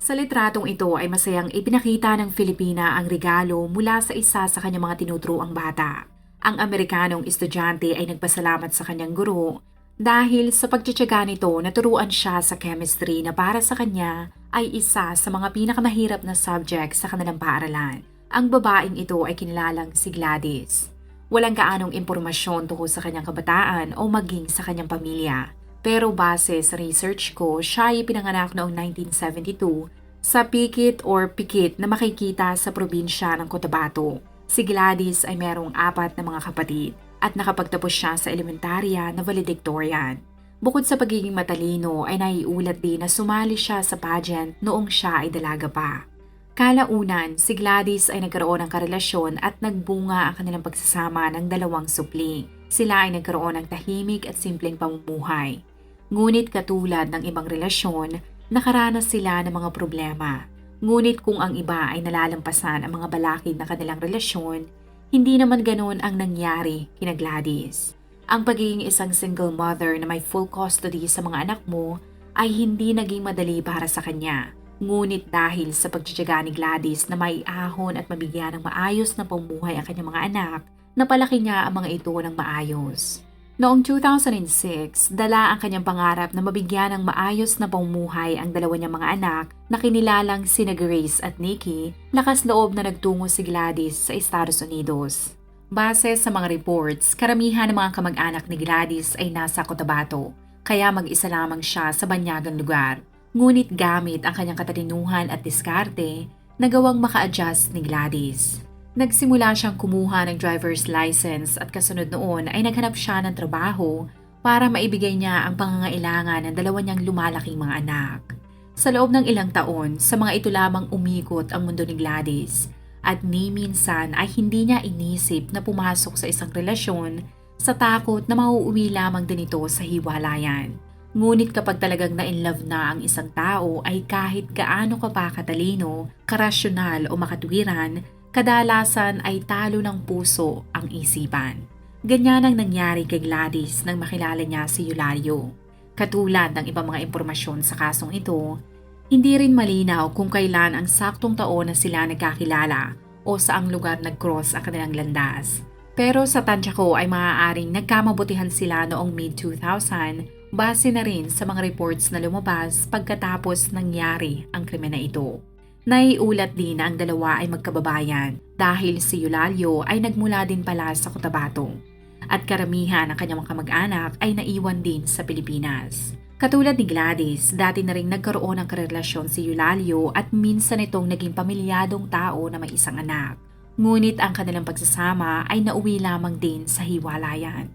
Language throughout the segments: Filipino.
Sa litratong ito ay masayang ipinakita ng Filipina ang regalo mula sa isa sa kanyang mga tinuturoang bata. Ang Amerikanong estudyante ay nagpasalamat sa kanyang guro dahil sa pagtsatsaga nito naturuan siya sa chemistry na para sa kanya ay isa sa mga pinakamahirap na subject sa kanilang paaralan. Ang babaeng ito ay kinilalang si Gladys. Walang kaanong impormasyon tungkol sa kanyang kabataan o maging sa kanyang pamilya. Pero base sa research ko, siya ay pinanganak noong 1972 sa Pikit or Pikit na makikita sa probinsya ng Cotabato. Si Gladys ay merong apat na mga kapatid at nakapagtapos siya sa elementarya na valedictorian. Bukod sa pagiging matalino ay naiulat din na sumali siya sa pageant noong siya ay dalaga pa. Kalaunan, si Gladys ay nagkaroon ng karelasyon at nagbunga ang kanilang pagsasama ng dalawang supling. Sila ay nagkaroon ng tahimik at simpleng pamumuhay. Ngunit katulad ng ibang relasyon, nakaranas sila ng mga problema. Ngunit kung ang iba ay nalalampasan ang mga balakid na kanilang relasyon, hindi naman ganoon ang nangyari kina Gladys. Ang pagiging isang single mother na may full custody sa mga anak mo ay hindi naging madali para sa kanya. Ngunit dahil sa pagtsatsaga ni Gladys na may ahon at mabigyan ng maayos na pamumuhay ang kanyang mga anak, napalaki niya ang mga ito ng maayos. Noong 2006, dala ang kanyang pangarap na mabigyan ng maayos na pamumuhay ang dalawa niyang mga anak na kinilalang sina Grace at Nikki, lakas loob na nagtungo si Gladys sa Estados Unidos. Base sa mga reports, karamihan ng mga kamag-anak ni Gladys ay nasa Cotabato, kaya mag-isa lamang siya sa banyagang lugar. Ngunit gamit ang kanyang katalinuhan at diskarte, nagawang maka-adjust ni Gladys. Nagsimula siyang kumuha ng driver's license at kasunod noon ay naghanap siya ng trabaho para maibigay niya ang pangangailangan ng dalawa niyang lumalaking mga anak. Sa loob ng ilang taon, sa mga ito lamang umikot ang mundo ni Gladys at ni minsan ay hindi niya inisip na pumasok sa isang relasyon sa takot na mauuwi lamang din ito sa hiwalayan. Ngunit kapag talagang na-inlove na ang isang tao ay kahit gaano ka pa katalino, karasyonal o makatwiran, kadalasan ay talo ng puso ang isipan. Ganyan ang nangyari kay Gladys nang makilala niya si Eulario. Katulad ng ibang mga impormasyon sa kasong ito, hindi rin malinaw kung kailan ang saktong taon na sila nagkakilala o saang lugar nag-cross ang kanilang landas. Pero sa tansya ko ay maaaring nagkamabutihan sila noong mid-2000 base na rin sa mga reports na lumabas pagkatapos nangyari ang krimen na ito. Naiulat din na ang dalawa ay magkababayan dahil si Eulalio ay nagmula din pala sa Cotabato at karamihan ng kanyang kamag-anak ay naiwan din sa Pilipinas. Katulad ni Gladys, dati na rin nagkaroon ng karelasyon si Eulalio at minsan itong naging pamilyadong tao na may isang anak. Ngunit ang kanilang pagsasama ay nauwi lamang din sa hiwalayan.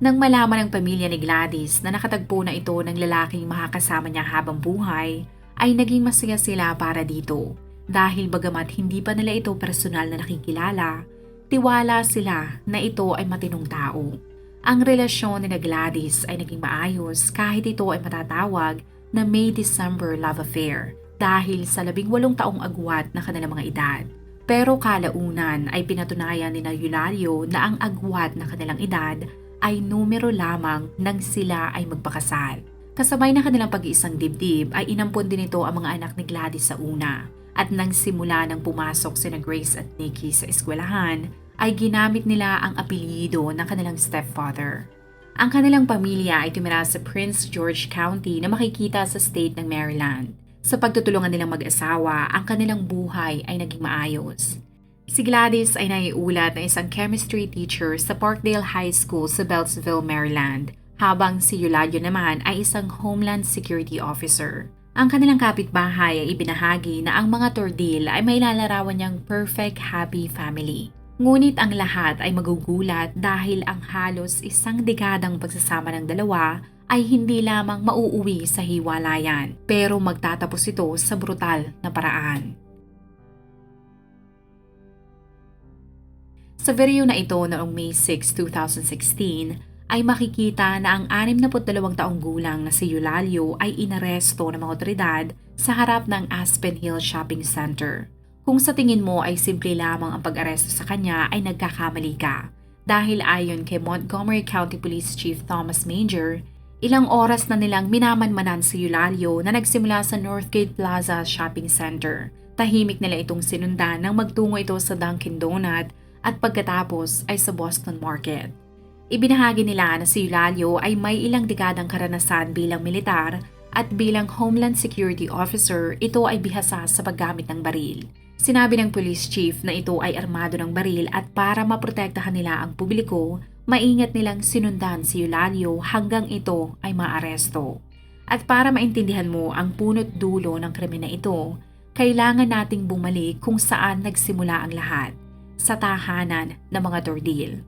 Nang malaman ng pamilya ni Gladys na nakatagpo na ito ng lalaking makakasama niya habang buhay, ay naging masaya sila para dito. Dahil bagamat hindi pa nila ito personal na nakikilala, tiwala sila na ito ay matinong tao. Ang relasyon ni Gladys ay naging maayos kahit ito ay matatawag na May-December love affair dahil sa labing walong taong agwat na kanilang mga edad. Pero kalaunan ay pinatunayan ni na na ang agwat na kanilang edad ay numero lamang nang sila ay magpakasal. Kasabay ng kanilang pag-iisang dibdib ay inampon din ito ang mga anak ni Gladys sa una. At nang simula nang pumasok sina Grace at Nikki sa eskwelahan, ay ginamit nila ang apelyido ng kanilang stepfather. Ang kanilang pamilya ay tumira sa Prince George County na makikita sa state ng Maryland. Sa pagtutulungan nilang mag-asawa, ang kanilang buhay ay naging maayos. Si Gladys ay naiulat na isang chemistry teacher sa Parkdale High School sa Beltsville, Maryland habang si Euladio naman ay isang Homeland Security Officer. Ang kanilang kapitbahay ay ibinahagi na ang mga tordil ay may lalarawan niyang perfect happy family. Ngunit ang lahat ay magugulat dahil ang halos isang dekadang pagsasama ng dalawa ay hindi lamang mauuwi sa hiwalayan pero magtatapos ito sa brutal na paraan. Sa video na ito noong May 6, 2016 ay makikita na ang 62 taong gulang na si Eulalio ay inaresto ng mga otoridad sa harap ng Aspen Hill Shopping Center. Kung sa tingin mo ay simple lamang ang pag-aresto sa kanya ay nagkakamali ka. Dahil ayon kay Montgomery County Police Chief Thomas Manger, ilang oras na nilang minamanmanan si Eulalio na nagsimula sa Northgate Plaza Shopping Center. Tahimik nila itong sinundan nang magtungo ito sa Dunkin' Donut at pagkatapos ay sa Boston Market. Ibinahagi nila na si Eulalio ay may ilang dekadang karanasan bilang militar at bilang Homeland Security Officer ito ay bihasa sa paggamit ng baril. Sinabi ng police chief na ito ay armado ng baril at para maprotektahan nila ang publiko, maingat nilang sinundan si Eulalio hanggang ito ay maaresto. At para maintindihan mo ang punot dulo ng krimen na ito, kailangan nating bumalik kung saan nagsimula ang lahat – sa tahanan ng mga tordil.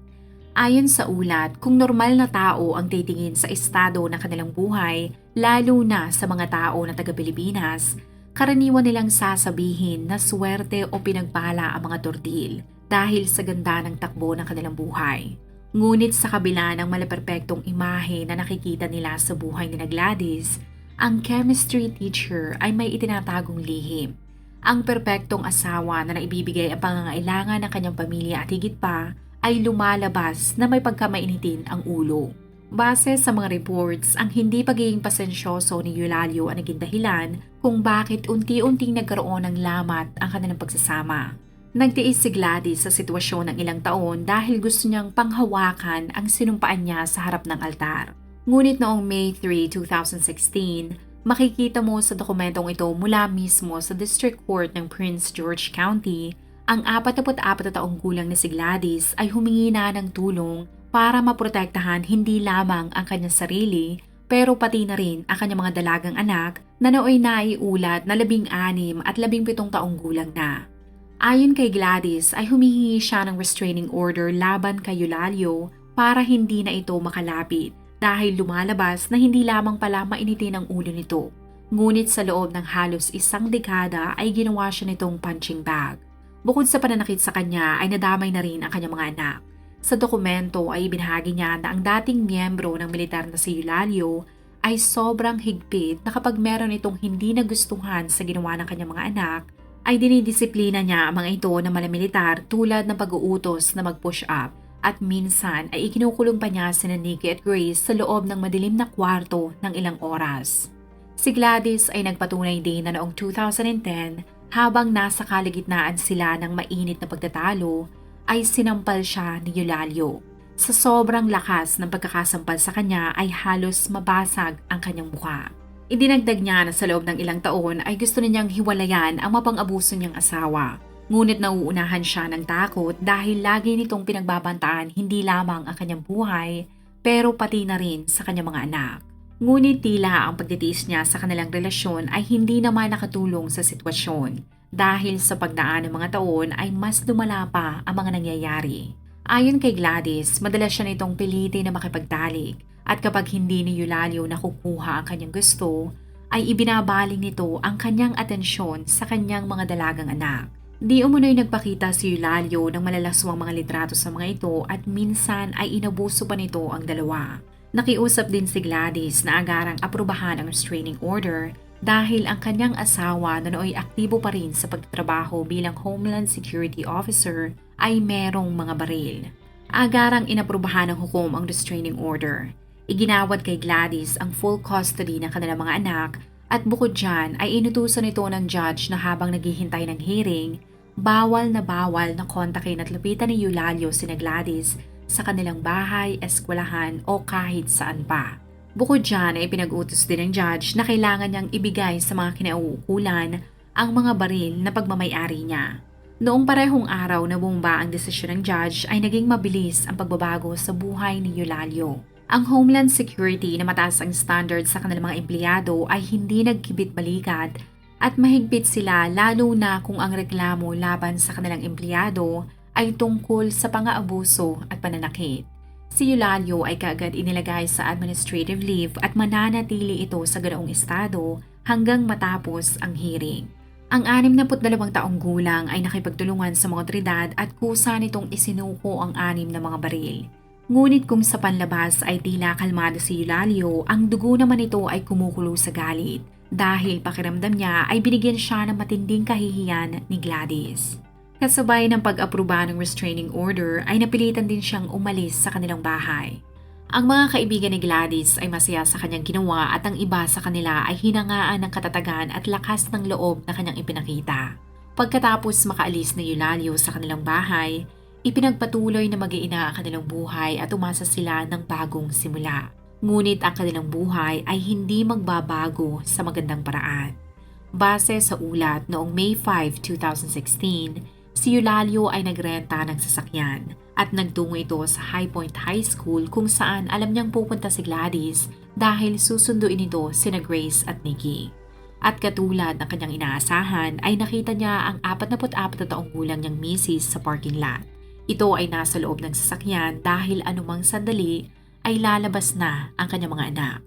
Ayon sa ulat, kung normal na tao ang titingin sa estado ng kanilang buhay, lalo na sa mga tao na taga-Pilipinas, karaniwan nilang sasabihin na swerte o pinagpala ang mga tordil dahil sa ganda ng takbo ng kanilang buhay. Ngunit sa kabila ng malaperpektong imahe na nakikita nila sa buhay ni Gladys, ang chemistry teacher ay may itinatagong lihim ang perpektong asawa na naibibigay ang pangangailangan ng kanyang pamilya at higit pa ay lumalabas na may pagkamainitin ang ulo. Base sa mga reports, ang hindi pagiging pasensyoso ni Eulalio ang naging dahilan kung bakit unti-unting nagkaroon ng lamat ang kanilang pagsasama. Nagtiis si Gladys sa sitwasyon ng ilang taon dahil gusto niyang panghawakan ang sinumpaan niya sa harap ng altar. Ngunit noong May 3, 2016, Makikita mo sa dokumentong ito mula mismo sa District Court ng Prince George County, ang 44 na taong gulang na si Gladys ay humingi na ng tulong para maprotektahan hindi lamang ang kanyang sarili pero pati na rin ang kanyang mga dalagang anak na nooy naiulat na labing anim at labing pitong taong gulang na. Ayon kay Gladys ay humihingi siya ng restraining order laban kay Eulalio para hindi na ito makalapit dahil lumalabas na hindi lamang pala mainitin ang ulo nito. Ngunit sa loob ng halos isang dekada ay ginawa siya nitong punching bag. Bukod sa pananakit sa kanya ay nadamay na rin ang kanyang mga anak. Sa dokumento ay ibinahagi niya na ang dating miyembro ng militar na si Eulalio ay sobrang higpit na kapag meron itong hindi nagustuhan sa ginawa ng kanyang mga anak, ay dinidisiplina niya ang mga ito na malamilitar tulad ng pag-uutos na mag-push up at minsan ay ikinukulong pa niya si Nikki at Grace sa loob ng madilim na kwarto ng ilang oras. Si Gladys ay nagpatunay din na noong 2010 habang nasa kaligitnaan sila ng mainit na pagtatalo ay sinampal siya ni Eulalio. Sa sobrang lakas ng pagkakasampal sa kanya ay halos mabasag ang kanyang mukha. Idinagdag niya na sa loob ng ilang taon ay gusto niyang hiwalayan ang mapang-abuso niyang asawa Ngunit nauunahan siya ng takot dahil lagi nitong pinagbabantaan hindi lamang ang kanyang buhay, pero pati na rin sa kanyang mga anak. Ngunit tila ang pagtitiis niya sa kanilang relasyon ay hindi naman nakatulong sa sitwasyon dahil sa pagdaan ng mga taon ay mas lumala pa ang mga nangyayari. Ayon kay Gladys, madalas siya nitong pilitin na makipagtalik at kapag hindi ni Eulalio nakukuha ang kanyang gusto, ay ibinabaling nito ang kanyang atensyon sa kanyang mga dalagang anak. Di umunoy nagpakita si Eulalio ng malalaswang mga litrato sa mga ito at minsan ay inabuso pa nito ang dalawa. Nakiusap din si Gladys na agarang aprubahan ang restraining order dahil ang kanyang asawa na nooy aktibo pa rin sa pagtatrabaho bilang Homeland Security Officer ay merong mga baril. Agarang inaprubahan ng hukom ang restraining order. Iginawad kay Gladys ang full custody ng kanilang mga anak at bukod dyan ay inutusan ito ng judge na habang naghihintay ng hearing bawal na bawal na kontakin at lapitan ni Eulalio si Gladys sa kanilang bahay, eskwelahan o kahit saan pa. Bukod dyan ay pinag-utos din ng judge na kailangan niyang ibigay sa mga kinauukulan ang mga baril na pagmamayari niya. Noong parehong araw na bumba ang desisyon ng judge ay naging mabilis ang pagbabago sa buhay ni Eulalio. Ang Homeland Security na mataas ang standard sa kanilang mga empleyado ay hindi nagkibit balikat at mahigpit sila lalo na kung ang reklamo laban sa kanilang empleyado ay tungkol sa pang-aabuso at pananakit. Si Eulalio ay kaagad inilagay sa administrative leave at mananatili ito sa ganoong estado hanggang matapos ang hearing. Ang 62 taong gulang ay nakipagtulungan sa mga otoridad at kusa nitong isinuko ang anim na mga baril. Ngunit kung sa panlabas ay tila kalmado si Eulalio, ang dugo naman ito ay kumukulo sa galit dahil pakiramdam niya ay binigyan siya ng matinding kahihiyan ni Gladys. Kasabay ng pag-aproba ng restraining order ay napilitan din siyang umalis sa kanilang bahay. Ang mga kaibigan ni Gladys ay masaya sa kanyang ginawa at ang iba sa kanila ay hinangaan ng katatagan at lakas ng loob na kanyang ipinakita. Pagkatapos makaalis ni Eulalio sa kanilang bahay, ipinagpatuloy na mag-iina ang kanilang buhay at umasa sila ng bagong simula. Ngunit ang kanilang buhay ay hindi magbabago sa magandang paraan. Base sa ulat noong May 5, 2016, si Eulalio ay nagrenta ng sasakyan at nagtungo ito sa High Point High School kung saan alam niyang pupunta si Gladys dahil susunduin ito sina Grace at Nikki. At katulad ng kanyang inaasahan ay nakita niya ang 44 na taong gulang niyang misis sa parking lot. Ito ay nasa loob ng sasakyan dahil anumang sandali ay lalabas na ang kanyang mga anak.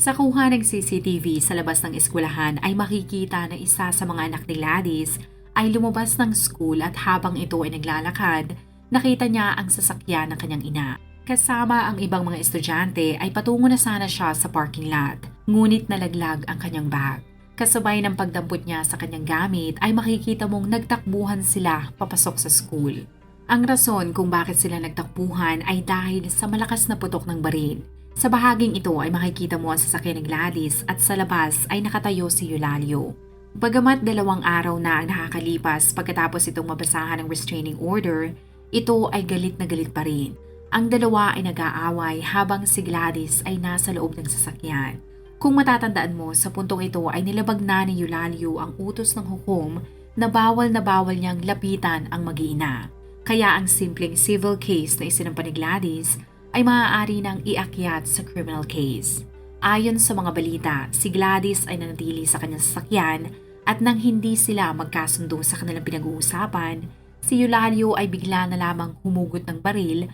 Sa kuha ng CCTV sa labas ng eskwelahan ay makikita na isa sa mga anak ni Gladys ay lumabas ng school at habang ito ay naglalakad, nakita niya ang sasakyan ng kanyang ina. Kasama ang ibang mga estudyante ay patungo na sana siya sa parking lot, ngunit nalaglag ang kanyang bag. Kasabay ng pagdampot niya sa kanyang gamit ay makikita mong nagtakbuhan sila papasok sa school. Ang rason kung bakit sila nagtakbuhan ay dahil sa malakas na putok ng baril. Sa bahaging ito ay makikita mo ang sasakyan ni Gladys at sa labas ay nakatayo si Eulalio. Bagamat dalawang araw na ang nakakalipas pagkatapos itong mabasahan ng restraining order, ito ay galit na galit pa rin. Ang dalawa ay nag-aaway habang si Gladys ay nasa loob ng sasakyan. Kung matatandaan mo, sa puntong ito ay nilabag na ni Eulalio ang utos ng hukom na bawal na bawal niyang lapitan ang mag-iina. Kaya ang simpleng civil case na isinampa ni Gladys ay maaari nang iakyat sa criminal case. Ayon sa mga balita, si Gladys ay nanatili sa kanyang sasakyan at nang hindi sila magkasundo sa kanilang pinag-uusapan, si Eulalio ay bigla na lamang humugot ng baril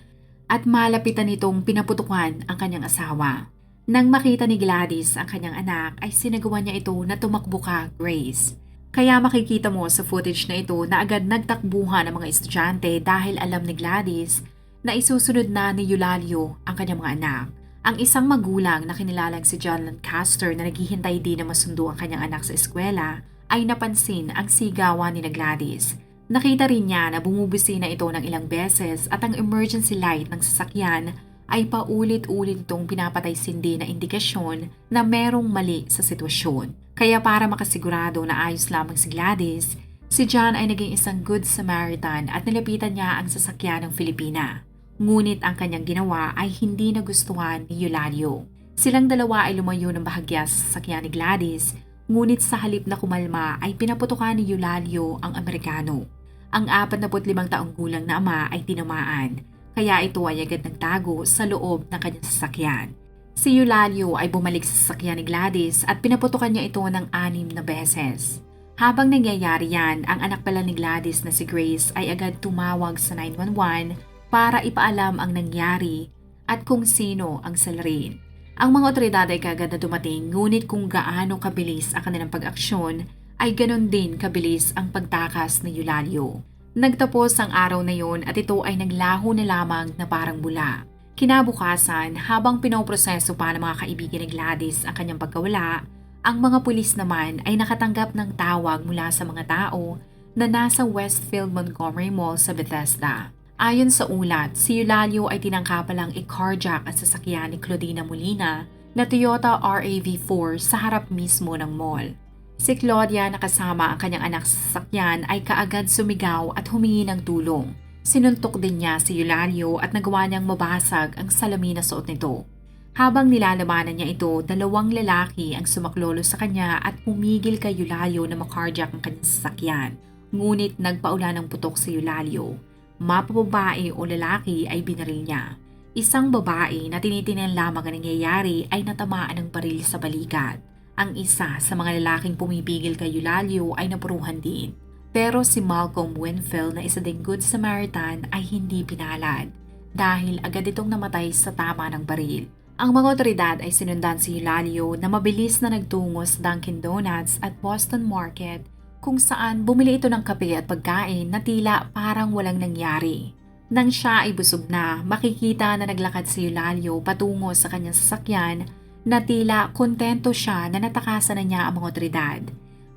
at malapitan nitong pinaputukan ang kanyang asawa. Nang makita ni Gladys ang kanyang anak ay sinagawa niya ito na tumakbo ka, Grace. Kaya makikita mo sa footage na ito na agad nagtakbuhan ang mga estudyante dahil alam ni Gladys na isusunod na ni Eulalio ang kanyang mga anak. Ang isang magulang na kinilalang si John Lancaster na naghihintay din na masundo ang kanyang anak sa eskwela ay napansin ang sigawan ni Gladys. Nakita rin niya na bumubisi na ito ng ilang beses at ang emergency light ng sasakyan ay paulit-ulit itong pinapatay sindi na indikasyon na merong mali sa sitwasyon. Kaya para makasigurado na ayos lamang si Gladys, si John ay naging isang good Samaritan at nilapitan niya ang sasakyan ng Filipina. Ngunit ang kanyang ginawa ay hindi nagustuhan ni Eulalio. Silang dalawa ay lumayo ng bahagya sa sasakyan ni Gladys Ngunit sa halip na kumalma ay pinaputukan ni Eulalio ang Amerikano. Ang 45 taong gulang na ama ay tinamaan, kaya ito ay agad nagtago sa loob ng kanyang sasakyan. Si Eulalio ay bumalik sa sasakyan ni Gladys at pinaputukan niya ito ng anim na beses. Habang nangyayari yan, ang anak pala ni Gladys na si Grace ay agad tumawag sa 911 para ipaalam ang nangyari at kung sino ang salarin. Ang mga otoridad ay kagad na dumating ngunit kung gaano kabilis ang kanilang pag-aksyon ay ganon din kabilis ang pagtakas ni Eulalio. Nagtapos ang araw na yon at ito ay naglaho na lamang na parang bula. Kinabukasan, habang pinoproseso pa ng mga kaibigan ni Gladys ang kanyang pagkawala, ang mga pulis naman ay nakatanggap ng tawag mula sa mga tao na nasa Westfield Montgomery Mall sa Bethesda. Ayon sa ulat, si Eulalio ay tinangkapalang i-carjack at sasakyan ni Claudina Molina na Toyota RAV4 sa harap mismo ng mall. Si Claudia na kasama ang kanyang anak sa sasakyan ay kaagad sumigaw at humingi ng tulong. Sinuntok din niya si Eulalio at nagawa niyang mabasag ang salamin na suot nito. Habang nilalabanan niya ito, dalawang lalaki ang sumaklolo sa kanya at pumigil kay Eulalio na makarjack ang kanyang sasakyan. Ngunit nagpaula ng putok si Eulalio mapababae o lalaki ay binaril niya. Isang babae na tinitinan lamang ang nangyayari ay natamaan ng baril sa balikat. Ang isa sa mga lalaking pumipigil kay Eulalio ay napuruhan din. Pero si Malcolm Winfield na isa ding Good Samaritan ay hindi pinalad dahil agad itong namatay sa tama ng baril. Ang mga otoridad ay sinundan si Eulalio na mabilis na nagtungo sa Dunkin Donuts at Boston Market kung saan bumili ito ng kape at pagkain na tila parang walang nangyari. Nang siya ay busog na, makikita na naglakad si Eulalio patungo sa kanyang sasakyan na tila kontento siya na natakasan na niya ang mga otoridad.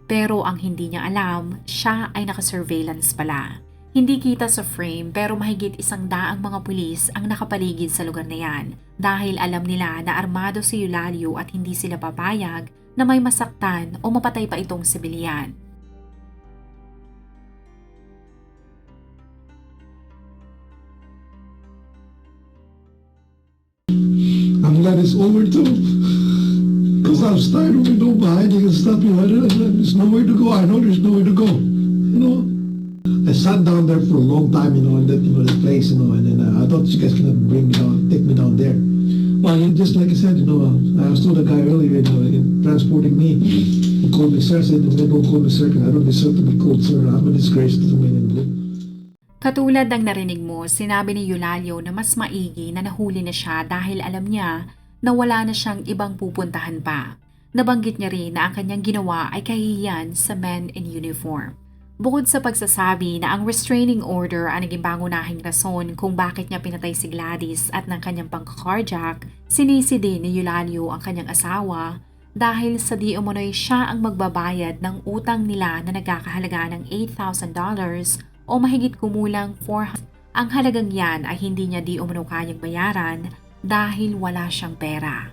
Pero ang hindi niya alam, siya ay naka-surveillance pala. Hindi kita sa frame pero mahigit isang daang mga pulis ang nakapaligid sa lugar na yan dahil alam nila na armado si Eulalio at hindi sila papayag na may masaktan o mapatay pa itong sibilyan. I'm over too. Because I was tired of people hiding stuff. You there's nowhere to go. I know there's nowhere to go. You know, I sat down there for a long time. You know, in that you know that place. You know, and then uh, I thought you guys gonna bring me down, take me down there. Well, you- just like I said, you know, uh, I was told guy earlier, you know, in transporting me, he called me sir. Said, don't call me sir. I don't deserve to be called sir. I'm a disgrace to the men in blue. Katulad ng narinig mo, sinabi ni Eulalio na mas maigi na nahuli na siya dahil alam niya na wala na siyang ibang pupuntahan pa. Nabanggit niya rin na ang kanyang ginawa ay kahihiyan sa men in uniform. Bukod sa pagsasabi na ang restraining order ang naging pangunahing rason kung bakit niya pinatay si Gladys at ng kanyang pangkakarjack, sinisi din ni Eulalio ang kanyang asawa dahil sa di umunoy siya ang magbabayad ng utang nila na nagkakahalaga ng $8,000 o mahigit kumulang 400. Ang halagang yan ay hindi niya di umano kayang bayaran dahil wala siyang pera.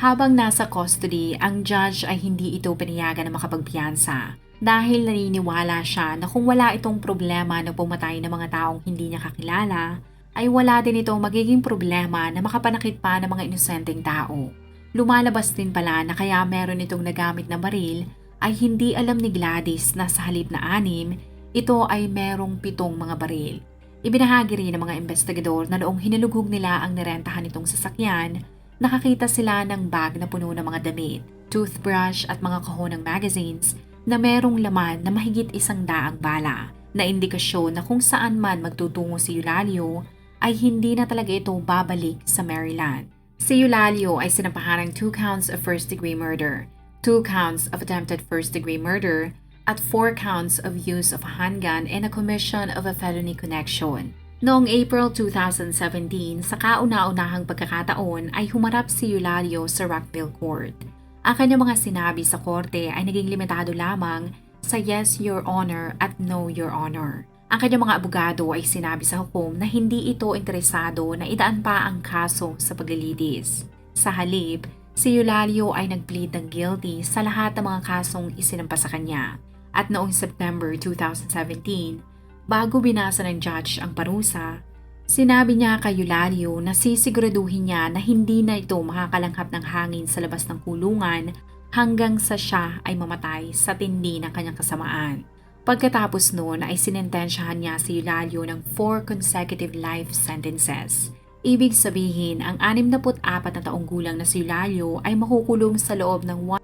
Habang nasa custody, ang judge ay hindi ito pinayagan na makapagpiyansa dahil naniniwala siya na kung wala itong problema na pumatay ng mga taong hindi niya kakilala, ay wala din ito magiging problema na makapanakit pa ng mga inosenteng tao. Lumalabas din pala na kaya meron itong nagamit na baril ay hindi alam ni Gladys na sa halip na anim, ito ay merong pitong mga baril. Ibinahagi rin ng mga investigador na noong hinulughog nila ang nirentahan nitong sasakyan, nakakita sila ng bag na puno ng mga damit, toothbrush at mga kahon ng magazines na merong laman na mahigit isang daang bala na indikasyon na kung saan man magtutungo si Eulalio ay hindi na talaga ito babalik sa Maryland. Si Eulalio ay sinampahan ng 2 counts of first-degree murder, 2 counts of attempted first-degree murder, at 4 counts of use of a handgun and a commission of a felony connection. Noong April 2017, sa kauna-unahang pagkakataon ay humarap si Eulalio sa Rockville Court. Ang kanyang mga sinabi sa korte ay naging limitado lamang sa yes, your honor at no, your honor. Ang kanyang mga abogado ay sinabi sa hukom na hindi ito interesado na idaan pa ang kaso sa paglilitis. Sa halip, si Eulalio ay nagplead ng guilty sa lahat ng mga kasong isinampa sa kanya. At noong September 2017, bago binasa ng judge ang parusa, sinabi niya kay Eulalio na sisiguraduhin niya na hindi na ito makakalanghap ng hangin sa labas ng kulungan hanggang sa siya ay mamatay sa tindi ng kanyang kasamaan. Pagkatapos noon ay sinentensyahan niya si Eulalio ng 4 consecutive life sentences. Ibig sabihin, ang 64 na taong gulang na si Eulalio ay makukulong sa loob ng 1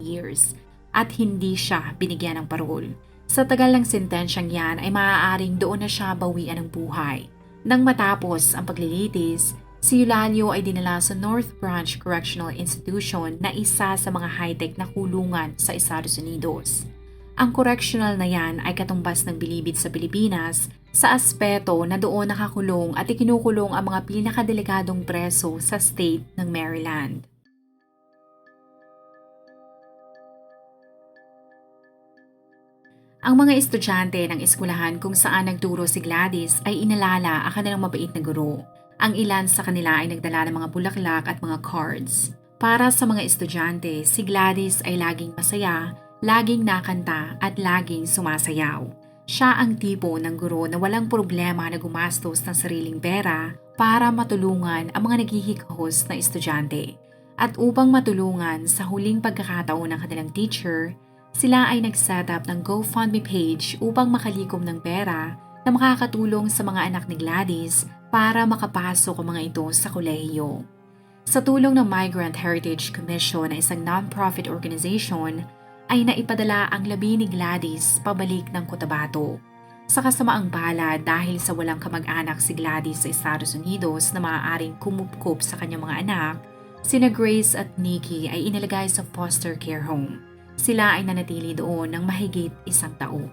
years at hindi siya binigyan ng parol. Sa tagal ng sentensyang yan ay maaaring doon na siya bawian ng buhay. Nang matapos ang paglilitis, si Eulalio ay dinala sa North Branch Correctional Institution na isa sa mga high-tech na kulungan sa Estados Unidos. Ang correctional na yan ay katumbas ng bilibid sa Pilipinas sa aspeto na doon nakakulong at ikinukulong ang mga pinakadelikadong preso sa state ng Maryland. Ang mga estudyante ng eskwelahan kung saan nagturo si Gladys ay inalala ang kanilang mabait na guro. Ang ilan sa kanila ay nagdala ng mga bulaklak at mga cards. Para sa mga estudyante, si Gladys ay laging masaya, laging nakanta at laging sumasayaw. Siya ang tipo ng guro na walang problema na gumastos ng sariling pera para matulungan ang mga naghihikahos na estudyante. At upang matulungan sa huling pagkakataon ng kanilang teacher, sila ay nag-set up ng GoFundMe page upang makalikom ng pera na makakatulong sa mga anak ni Gladys para makapasok ang mga ito sa kolehiyo. Sa tulong ng Migrant Heritage Commission na isang non-profit organization, ay naipadala ang labi ni Gladys pabalik ng Cotabato. Sa kasamaang bala dahil sa walang kamag-anak si Gladys sa Estados Unidos na maaaring kumupkup sa kanyang mga anak, sina Grace at Nikki ay inilagay sa foster care home. Sila ay nanatili doon ng mahigit isang taon.